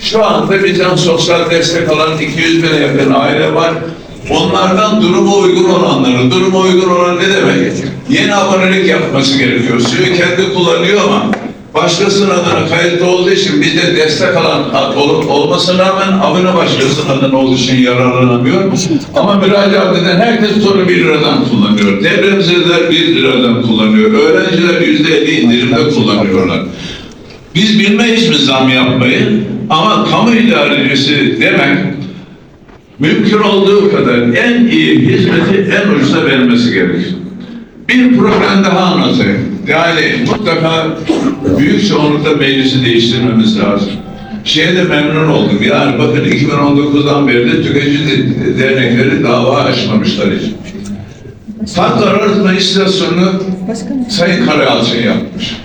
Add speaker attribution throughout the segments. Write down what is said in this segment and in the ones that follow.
Speaker 1: Şu anda bizden sosyal destek alan 200 bine yakın aile var. Onlardan duruma uygun olanları, duruma uygun olan ne demek? Yeni abonelik yapması gerekiyor. Suyu kendi kullanıyor ama başkasının adına kayıtlı olduğu için bizde destek alan ol- olmasına rağmen abone başkasının adına olduğu için yararlanamıyor. Ama müracaat eden herkes sonra 1 liradan kullanıyor. Depremzedeler 1 liradan kullanıyor. Öğrenciler %50 indirimde kullanıyorlar. Biz bilmeyiz mi zam yapmayı ama kamu idarecisi demek mümkün olduğu kadar en iyi hizmeti en ucuza vermesi gerekir. Bir problem daha anlatayım. Yani mutlaka büyük çoğunlukla meclisi değiştirmemiz lazım. Şeye de memnun oldum. Yani bakın 2019'dan beri de tüketici de- dernekleri dava açmamışlar hiç. Tatlar arıtma istasyonunu Sayın Karayalçın yapmış.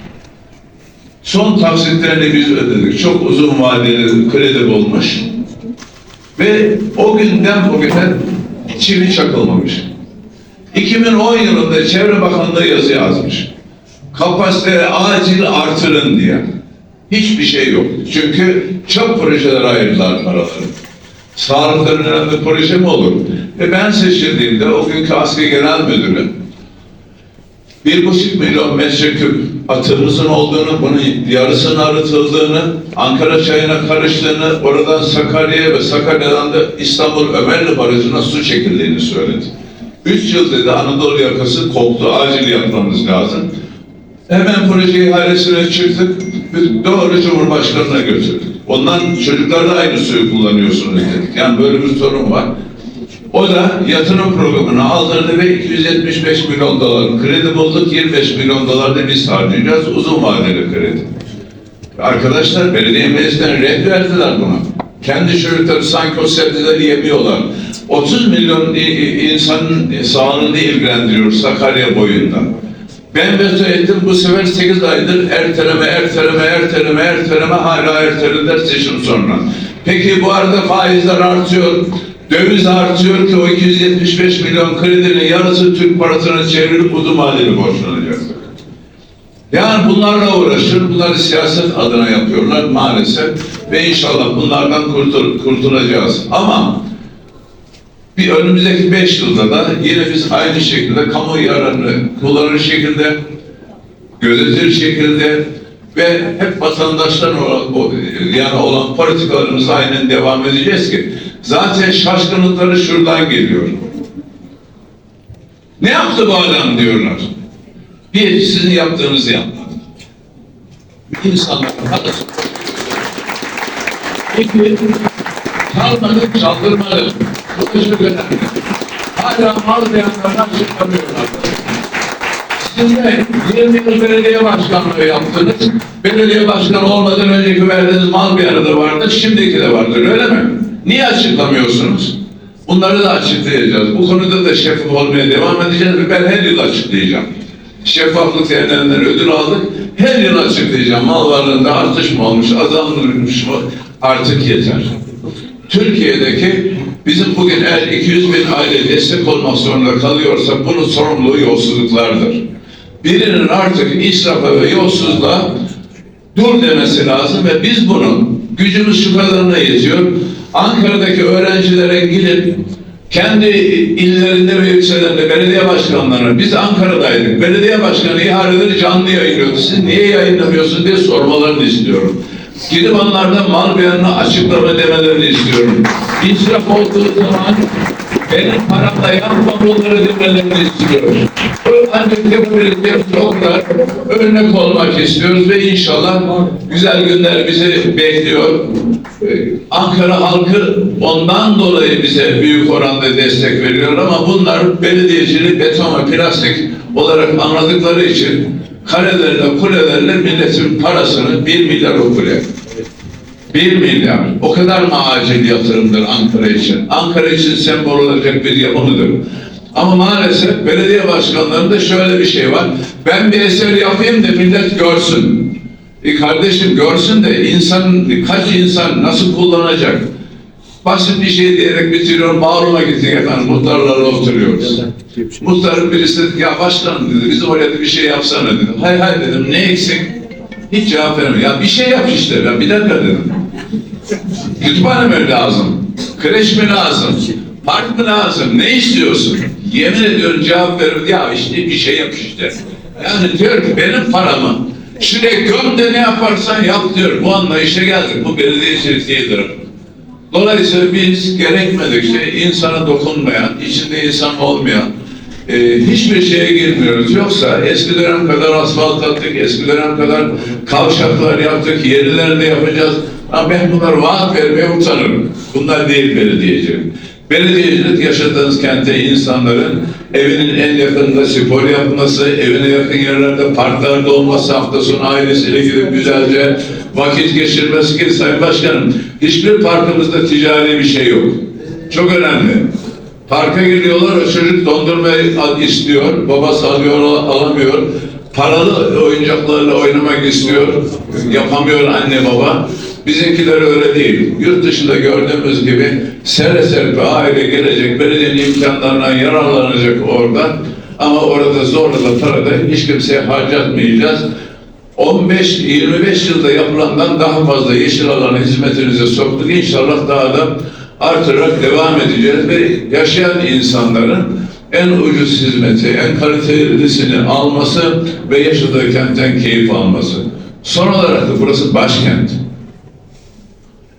Speaker 1: Son taksitlerini biz ödedik. Çok uzun vadeli kredi bulmuş. Ve o günden bugüne çivi çakılmamış. 2010 yılında Çevre Bakanlığı yazı yazmış. Kapasiteyi acil artırın diye. Hiçbir şey yok. Çünkü çok projelere ayırdılar paraları. Sağlıkların önemli proje mi olur? Ve ben seçildiğimde o günkü askeri genel müdürü bir buçuk milyon metreküp atığımızın olduğunu, bunun yarısının arıtıldığını, Ankara çayına karıştığını, oradan Sakarya'ya ve Sakarya'dan da İstanbul Ömerli Barajı'na su çekildiğini söyledi. Üç yıl dedi Anadolu yakası koptu, acil yapmamız lazım. Hemen proje ihalesine çıktık, doğru Cumhurbaşkanı'na götürdük. Ondan çocuklar da aynı suyu kullanıyorsunuz dedik. Yani böyle bir sorun var. O da yatırım programını aldırdı ve 275 milyon dolar kredi bulduk. 25 milyon dolar da biz harcayacağız. Uzun vadeli kredi. Arkadaşlar belediye meclisinden red verdiler buna. Kendi çocukları sanki o sebzeleri yemiyorlar. 30 milyon insanın sağlığını ilgilendiriyor Sakarya boyunda. Ben veto ettim bu sefer 8 aydır erteleme, erteleme, erteleme, erteleme hala ertelediler seçim sonra. Peki bu arada faizler artıyor, döviz artıyor ki o 275 milyon kredinin yarısı Türk parasına çevrilip uzun vadeli borçlanacak. Yani bunlarla uğraşır, bunları siyaset adına yapıyorlar maalesef ve inşallah bunlardan kurtul kurtulacağız. Ama bir önümüzdeki beş yılda da yine biz aynı şekilde kamu yararını kullanır şekilde, gözetir şekilde ve hep vatandaştan olan, yani olan politikalarımıza aynen devam edeceğiz ki zaten şaşkınlıkları şuradan geliyor. Ne yaptı bu adam diyorlar. Bir, sizin yaptığınızı yapmadı. İnsanların parası. İki, çalmadı, çaldırmadı. Bu da çok önemli. Hala mal beyanlarına çıkamıyorlar. Siz de 20 yıl belediye başkanlığı yaptınız. Belediye başkanı olmadan önceki verdiğiniz mal beyanı da vardı, şimdiki de vardır, öyle mi? Niye açıklamıyorsunuz? Bunları da açıklayacağız. Bu konuda da şeffaf olmaya devam edeceğiz ve ben her yıl açıklayacağım. Şeffaflık derneğinden ödül aldık. Her yıl açıklayacağım. Mal varlığında artış mı olmuş, azalmış mı? Artık yeter. Türkiye'deki bizim bugün eğer 200 bin aile destek olmak zorunda kalıyorsa bunun sorumluluğu yolsuzluklardır. Birinin artık israfa ve yolsuzluğa dur demesi lazım ve biz bunun gücümüz şu kadarına yetiyor. Ankara'daki öğrencilere gidip kendi illerinde ve ilçelerinde belediye başkanlarına biz Ankara'daydık. Belediye başkanı ihaleleri canlı yayınlıyordu. Siz niye yayınlamıyorsunuz diye sormalarını istiyorum. Gidip onlardan mal beyanını açıklama demelerini istiyorum. İsraf olduğu zaman benim paramla yapma bunları demelerini istiyorum. Ancak de belediye çocuklar örnek olmak istiyoruz ve inşallah güzel günler bizi bekliyor. Ee, Ankara halkı ondan dolayı bize büyük oranda destek veriyor ama bunlar belediyecilik, beton ve plastik olarak anladıkları için karelerle, kulelerle milletin parasını bir milyar o kule. Bir milyar. O kadar mı acil yatırımdır Ankara için? Ankara için sembol olacak bir yapımıdır. Ama maalesef belediye başkanlarında şöyle bir şey var. Ben bir eser yapayım da millet görsün. E kardeşim görsün de insan, kaç insan nasıl kullanacak? Basit bir şey diyerek bitiriyorum. Bağruma gittik efendim. Muhtarlarla oturuyoruz. Muhtarın birisi dedi ya başkanım dedi bizim oraya bir şey yapsana dedim. Hay hay dedim ne eksik? Hiç cevap vermiyor. Ya bir şey yap işte. Ya bir dakika dedim. Kütüphane mi lazım? Kreş mi lazım? Park mı lazım? Ne istiyorsun? Yemin ediyorum cevap veriyor. Ya işte bir şey yap işte. Yani diyor ki benim paramı şuraya göm de ne yaparsan yap diyor. Bu anlayışa geldik. Bu belediyecilik değildir. Dolayısıyla biz gerekmedikçe insana dokunmayan, içinde insan olmayan e, hiçbir şeye girmiyoruz. Yoksa eski dönem kadar asfalt attık, eski dönem kadar kavşaklar yaptık, yerlerde yapacağız. Ama ben bunlar vaat vermeye utanırım. Bunlar değil belediyecilik. Belediyecilik yaşadığınız kentte insanların evinin en yakınında spor yapması, evine yakın yerlerde parklarda olması, hafta sonu ailesiyle gidip güzelce vakit geçirmesi ki Sayın Başkanım hiçbir parkımızda ticari bir şey yok. Çok önemli. Parka giriyorlar, o çocuk dondurma istiyor, babası alıyor, al- alamıyor. Paralı oyuncaklarla oynamak istiyor, yapamıyor anne baba. Bizimkiler öyle değil. Yurt dışında gördüğümüz gibi sere serpe aile gelecek, belediyenin imkanlarından yararlanacak orada. Ama orada zorla da para da hiç kimseye harcatmayacağız. 15-25 yılda yapılandan daha fazla yeşil alanı hizmetinize soktuk. İnşallah daha da artırarak devam edeceğiz ve yaşayan insanların en ucuz hizmeti, en kalitelisini alması ve yaşadığı kentten keyif alması. Son olarak da burası başkent.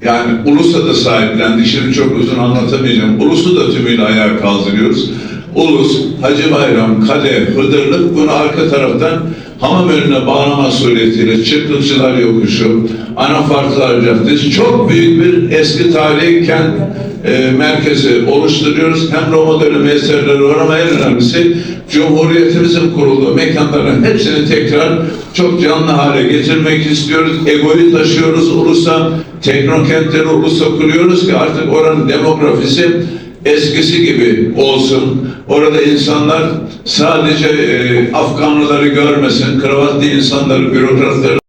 Speaker 1: Yani Ulus'a da sahiplendik. Şimdi çok uzun anlatamayacağım. Ulus'u da tümüyle ayağa kaldırıyoruz. Ulus, Hacı Bayram, Kale, Hıdırlık bunu arka taraftan hamam önüne bağlama suretiyle Çıklıkçılar Yokuşu, Anafartlar Caddesi çok büyük bir eski tarihi kent e, merkezi oluşturuyoruz. Hem Roma dönemi eserleri var ama en önemlisi Cumhuriyetimizin kurulduğu mekanların hepsini tekrar çok canlı hale getirmek istiyoruz. Egoyu taşıyoruz ulusa, teknokentleri ulusa kuruyoruz ki artık oranın demografisi eskisi gibi olsun. Orada insanlar sadece e, Afganlıları görmesin, kravatlı insanları, bürokratları